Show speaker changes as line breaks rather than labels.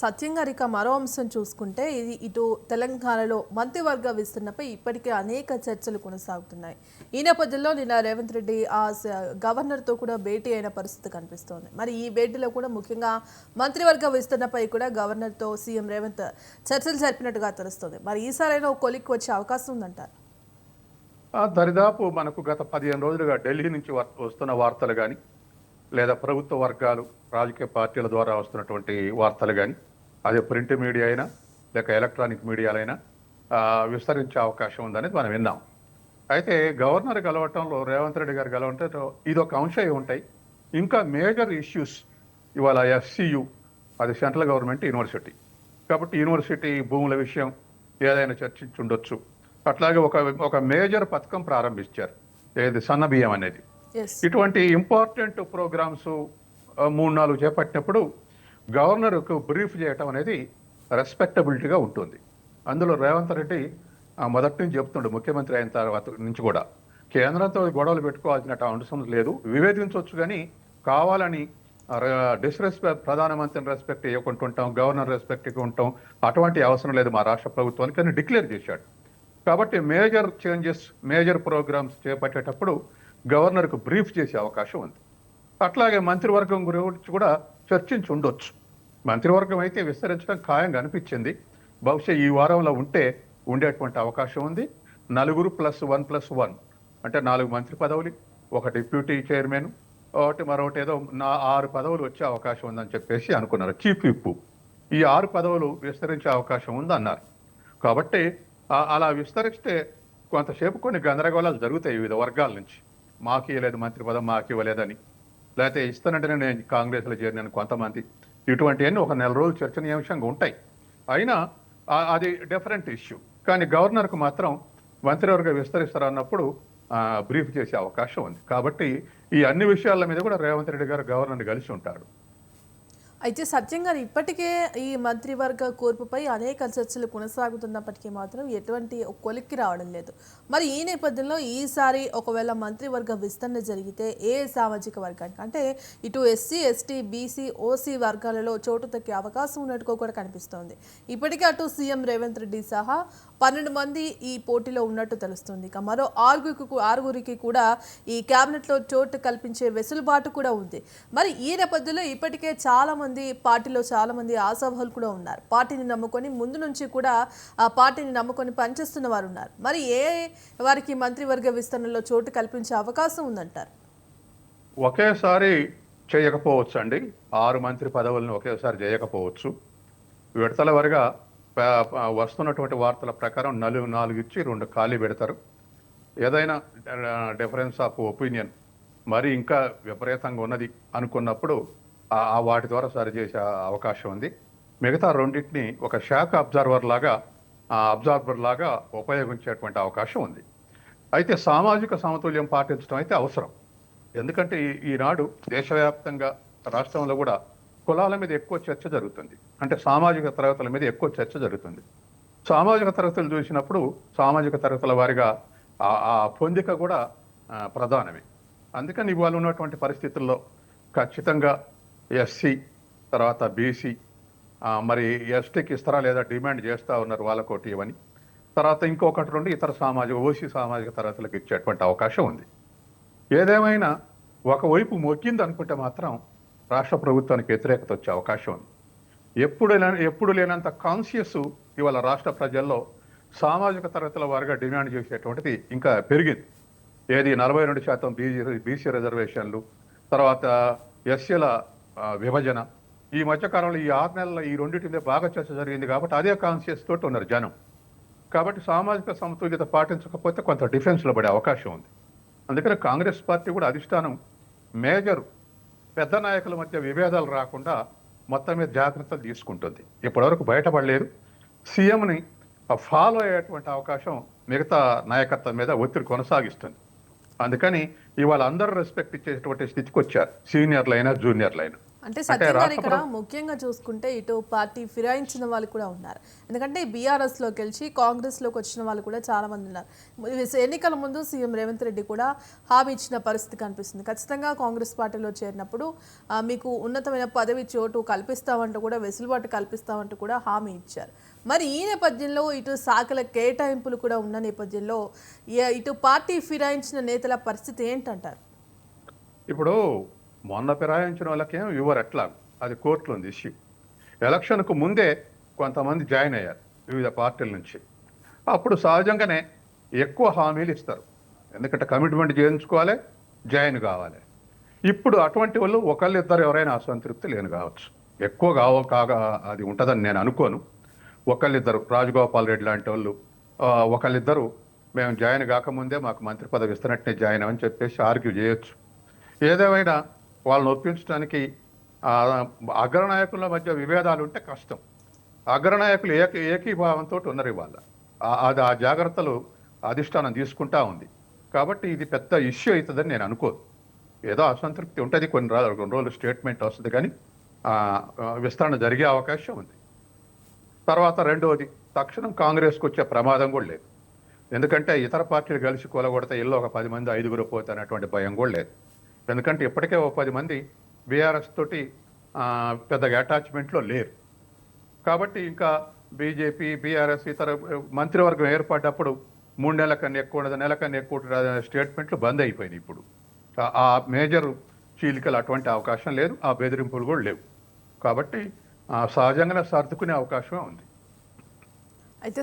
సత్యం గారి ఇక మరో అంశం చూసుకుంటే ఇది ఇటు తెలంగాణలో మంత్రివర్గ విస్తరణపై ఇప్పటికే అనేక చర్చలు కొనసాగుతున్నాయి. ఈ నేపథ్యంలో నిన్న రేవంత్ రెడ్డి ఆ గవర్నర్తో కూడా భేటీ అయిన పరిస్థితి కనిపిస్తోంది. మరి ఈ భేటీలో కూడా ముఖ్యంగా మంత్రివర్గ విస్తరణపై కూడా గవర్నర్తో సీఎం రేవంత్ చర్చలు జరిపినట్టుగా తెలుస్తోంది. మరి ఈసారైనా ఒక కొలిక్కి వచ్చే అవకాశం ఉందంటారు?
దరిదాపు మనకు గత పదిహేను రోజులుగా ఢిల్లీ నుంచి వస్తున్న వార్తలు కానీ లేదా ప్రభుత్వ వర్గాలు రాజకీయ పార్టీల ద్వారా వస్తున్నటువంటి వార్తలు కానీ అదే ప్రింట్ మీడియా అయినా లేక ఎలక్ట్రానిక్ మీడియాలైనా విస్తరించే అవకాశం ఉందనేది మనం విన్నాం. అయితే గవర్నర్ గెలవటంలో రేవంత్ రెడ్డి గారు గెలవటంలో ఇది ఒక అంశం అయి ఉంటాయి. ఇంకా మేజర్ ఇష్యూస్ ఇవాళ ఎఫ్సియు అది సెంట్రల్ గవర్నమెంట్ యూనివర్సిటీ. కాబట్టి యూనివర్సిటీ భూముల విషయం ఏదైనా చర్చించుండొచ్చు. అట్లాగే ఒక ఒక మేజర్ పథకం ప్రారంభించారు. ఏది? సన్న బియ్యం అనేది. ఇటువంటి ఇంపార్టెంట్ ప్రోగ్రామ్స్ మూడు నాలుగు చేపట్టినప్పుడు గవర్నర్కు బ్రీఫ్ చేయటం అనేది రెస్పెక్టబిలిటీగా ఉంటుంది. అందులో రేవంత్ రెడ్డి ఆ, మొదటి నుంచి చెప్తుండే ముఖ్యమంత్రి అయిన తర్వాత నుంచి కూడా. కేంద్రంతో గొడవలు పెట్టుకోవాల్సిన అవసరం లేదు. వివేదించవచ్చు కానీ కావాలని డిస్రెస్పెక్ట్ ప్రధానమంత్రిని రెస్పెక్ట్ ఇవ్వకుంటుంటాం గవర్నర్ రెస్పెక్ట్ ఇవ్వకుంటాం అటువంటి అవసరం లేదు మా రాష్ట్ర ప్రభుత్వానికి అని డిక్లేర్ చేశాడు. కాబట్టి మేజర్ చేంజెస్ మేజర్ ప్రోగ్రామ్స్ చేపట్టేటప్పుడు గవర్నర్కు బ్రీఫ్ చేసే అవకాశం ఉంది. అట్లాగే మంత్రివర్గం గురించి కూడా చర్చించి ఉండొచ్చు. మంత్రివర్గం అయితే విస్తరించడం ఖాయంగా అనిపించింది. బహుశా ఈ వారంలో ఉంటే ఉండేటువంటి అవకాశం ఉంది. నలుగురు ప్లస్ వన్ ప్లస్ వన్ అంటే నాలుగు మంత్రి పదవులు ఒక డిప్యూటీ చైర్మన్ ఒకటి మరొకటి ఏదో నా ఆరు పదవులు వచ్చే అవకాశం ఉందని చెప్పేసి అనుకున్నారు చీఫ్ విప్ ఈ ఆరు పదవులు విస్తరించే అవకాశం ఉందన్నారు. కాబట్టి అలా విస్తరిస్తే కొంతసేపు కొన్ని గందరగోళాలు జరుగుతాయి వివిధ వర్గాల నుంచి. మాకు ఇవ్వలేదు మంత్రి పదం మాకు ఇవ్వలేదని. లేకపోతే ఇస్తానంటేనే నేను కాంగ్రెస్లో చేరినాను కొంతమంది. ఇటువంటివన్నీ ఒక నెల రోజులు చర్చనీయాంశంగా ఉంటాయి. అయినా అది డిఫరెంట్ ఇష్యూ కానీ గవర్నర్కు మాత్రం మంత్రివర్గ విస్తరిస్తారన్నప్పుడు బ్రీఫ్ చేసే అవకాశం ఉంది. కాబట్టి ఈ అన్ని విషయాల మీద కూడా రేవంత్ రెడ్డి గారు గవర్నర్ని కలిసి ఉంటాడు
అయితే సత్యం గారు ఇప్పటికే ఈ మంత్రివర్గ కూర్పుపై అనేక చర్చలు కొనసాగుతున్నప్పటికీ మాత్రం ఎటువంటి కొలిక్కి రావడం లేదు. మరి ఈ నేపథ్యంలో ఈసారి ఒకవేళ మంత్రివర్గ విస్తరణ జరిగితే ఏ సామాజిక వర్గానికి? అంటే ఇటు ఎస్సీ ఎస్టీ బీసీ ఓసీ వర్గాలలో చోటు తక్కే అవకాశం ఉన్నట్టుగా కూడా కనిపిస్తోంది. ఇప్పటికే అటు సీఎం రేవంత్ రెడ్డి సహా పన్నెండు మంది ఈ పోటీలో ఉన్నట్టు తెలుస్తుంది. ఇక మరో ఆరుగురికి ఆరుగురికి కూడా ఈ క్యాబినెట్లో చోటు కల్పించే వెసులుబాటు కూడా ఉంది. మరి ఈ నేపథ్యంలో ఇప్పటికే చాలామంది పార్టీలో చాలామంది మంది కూడా ఉన్నారు. పార్టీని నమ్ముకొని ముందు నుంచి కూడా ఆ పార్టీని నమ్ముకొని పనిచేస్తున్న వారు ఉన్నారు మరి ఏ వారికి మంత్రివర్గ విస్తరణలో చోటు కల్పించే అవకాశం ఉందంటారు?
ఒకేసారి చేయకపోవచ్చు అండి ఆరు మంత్రి పదవులను ఒకేసారి చేయకపోవచ్చు. విడతల వరగా వస్తున్నటువంటి వార్తల ప్రకారం నలుగు నాలుగు ఇచ్చి రెండు ఖాళీ పెడతారు. ఏదైనా డిఫరెన్స్ ఆఫ్ ఒపీనియన్. మరి ఇంకా విపరీతంగా ఉన్నది అనుకున్నప్పుడు ఆ వాటి ద్వారా సరిచేసే అవకాశం ఉంది. మిగతా రెండింటిని ఒక శాఖ అబ్జర్వర్ లాగా అబ్జర్వర్ లాగా ఉపయోగించేటువంటి అవకాశం ఉంది. అయితే సామాజిక సమతుల్యం పాటించడం అయితే అవసరం. ఎందుకంటే ఈ- ఈనాడు దేశవ్యాప్తంగా రాష్ట్రంలో కూడా కులాల మీద ఎక్కువ చర్చ జరుగుతుంది. అంటే సామాజిక తరగతుల మీద ఎక్కువ చర్చ జరుగుతుంది. సామాజిక తరగతులు చూసినప్పుడు సామాజిక తరగతుల వారిగా ఆ- పొందిక కూడా ప్రధానమే. అందుకని ఇవాళ ఉన్నటువంటి పరిస్థితుల్లో ఖచ్చితంగా ఎస్సీ తర్వాత బీసీ మరి ఎస్టీకి ఇస్తారా లేదా డిమాండ్ చేస్తూ ఉన్నారు వాళ్ళకోటి ఇవని. తర్వాత ఇంకొకటి రెండు ఇతర సామాజిక ఓసీ సామాజిక తరగతులకు ఇచ్చేటువంటి అవకాశం ఉంది. ఏదేమైనా ఒకవైపు మొక్కింది అనుకుంటే మాత్రం రాష్ట్ర ప్రభుత్వానికి వ్యతిరేకత వచ్చే అవకాశం ఉంది. ఎప్పుడు ఎప్పుడు లేనంత కాన్షియస్ ఇవాళ రాష్ట్ర ప్రజల్లో సామాజిక తరగతుల వారిగా డిమాండ్ చేసేటువంటిది ఇంకా పెరిగింది. ఏది నలభై రెండు శాతం బీసీ బీసీ రిజర్వేషన్లు తర్వాత ఎస్సీల విభజన. ఈ మధ్యకాలంలో ఈ ఆరు నెలల ఈ రెండింటి మీద బాగా చర్చ జరిగింది కాబట్టి అదే కాన్షియస్ తోటి ఉన్నారు జనం. కాబట్టి సామాజిక సమతుల్యత పాటించకపోతే కొంత డిఫెన్స్లో పడే అవకాశం ఉంది. అందుకని కాంగ్రెస్ పార్టీ కూడా అధిష్టానం మేజర్ పెద్ద నాయకుల మధ్య విభేదాలు రాకుండా మొత్తం మీద జాగ్రత్తలు తీసుకుంటుంది. ఇప్పటివరకు బయటపడలేదు. సీఎంని ఫాలో అయ్యేటువంటి అవకాశం మిగతా నాయకత్వం మీద ఒత్తిడి కొనసాగిస్తుంది. అందుకని ఇవాళ అందరూ రెస్పెక్ట్ ఇచ్చేటువంటి స్థితికి వచ్చారు. సీనియర్లైనా జూనియర్లైనా.
అంటే సత్యం గారు ఇక్కడ ముఖ్యంగా చూసుకుంటే ఇటు పార్టీ ఫిరాయించిన వాళ్ళు కూడా ఉన్నారు. ఎందుకంటే బీఆర్ఎస్లో గెలిచి కాంగ్రెస్లోకి వచ్చిన వాళ్ళు కూడా చాలా మంది ఉన్నారు. ఎన్నికల ముందు సీఎం రేవంత్ రెడ్డి కూడా హామీ ఇచ్చిన పరిస్థితి కనిపిస్తుంది. ఖచ్చితంగా కాంగ్రెస్ పార్టీలో చేరినప్పుడు మీకు ఉన్నతమైన పదవి చోటు కల్పిస్తామంటూ కూడా వెసులుబాటు కల్పిస్తామంటూ కూడా హామీ ఇచ్చారు. మరి ఈ నేపథ్యంలో ఇటు శాఖల కేటాయింపులు కూడా ఉన్న నేపథ్యంలో ఇటు పార్టీ ఫిరాయించిన నేతల పరిస్థితి ఏంటంటారు?
ఇప్పుడు మొన్న ఫిరాయించిన వాళ్ళకేం ఇవ్వరు ఎట్లా? అది కోర్టులో ఉంది ఇష్యూ ఎలక్షన్కు ముందే కొంతమంది జాయిన్ అయ్యారు వివిధ పార్టీల నుంచి. అప్పుడు సహజంగానే ఎక్కువ హామీలు ఇస్తారు. ఎందుకంటే కమిట్మెంట్ చేయించుకోవాలి జాయిన్ కావాలి. ఇప్పుడు అటువంటి వాళ్ళు ఒకళ్ళిద్దరు ఎవరైనా అసంతృప్తి లేని కావచ్చు. ఎక్కువ కావ కాగా అది ఉంటుందని నేను అనుకోను. ఒకళ్ళిద్దరు రాజగోపాల్ రెడ్డి లాంటి వాళ్ళు ఒకళ్ళిద్దరు మేము జాయిన్ కాకముందే మాకు మంత్రి పదవి ఇస్తున్నట్టే జాయిన్ అని చెప్పేసి ఆర్గ్యూ చేయొచ్చు. ఏదేమైనా వాళ్ళని ఒప్పించడానికి అగ్రనాయకుల మధ్య విభేదాలు ఉంటే కష్టం. అగ్రనాయకులు ఏక ఏకీభావంతో ఉన్నారు ఇవాళ. అది ఆ జాగ్రత్తలు అధిష్టానం తీసుకుంటా ఉంది. కాబట్టి ఇది పెద్ద ఇష్యూ అవుతుందని నేను అనుకోదు ఏదో అసంతృప్తి ఉంటుంది కొన్ని రోజులు కొన్ని రోజులు స్టేట్మెంట్ వస్తుంది కానీ ఆ, విస్తరణ జరిగే అవకాశం ఉంది. తర్వాత రెండవది తక్షణం కాంగ్రెస్కి వచ్చే ప్రమాదం కూడా లేదు. ఎందుకంటే ఇతర పార్టీలు కలిసి కూలగొడితే ఇల్లు ఒక పది మంది ఐదుగురు పోతే అనేటువంటి భయం కూడా లేదు. ఎందుకంటే ఇప్పటికే ఓ పది మంది బీఆర్ఎస్ తోటి పెద్దగా అటాచ్మెంట్లో లేరు. కాబట్టి ఇంకా బీజేపీ బీఆర్ఎస్ ఇతర మంత్రివర్గం ఏర్పడ్డప్పుడు మూడు నెలల కన్నా ఎక్కువ ఉండదు నెల కన్నా ఎక్కువ స్టేట్మెంట్లు బంద్ అయిపోయినాయి ఇప్పుడు. ఆ- మేజర్ చీలికలు అటువంటి అవకాశం లేదు ఆ బెదిరింపులు కూడా లేవు. కాబట్టి సహజంగానే సర్దుకునే అవకాశమే ఉంది.
అయితే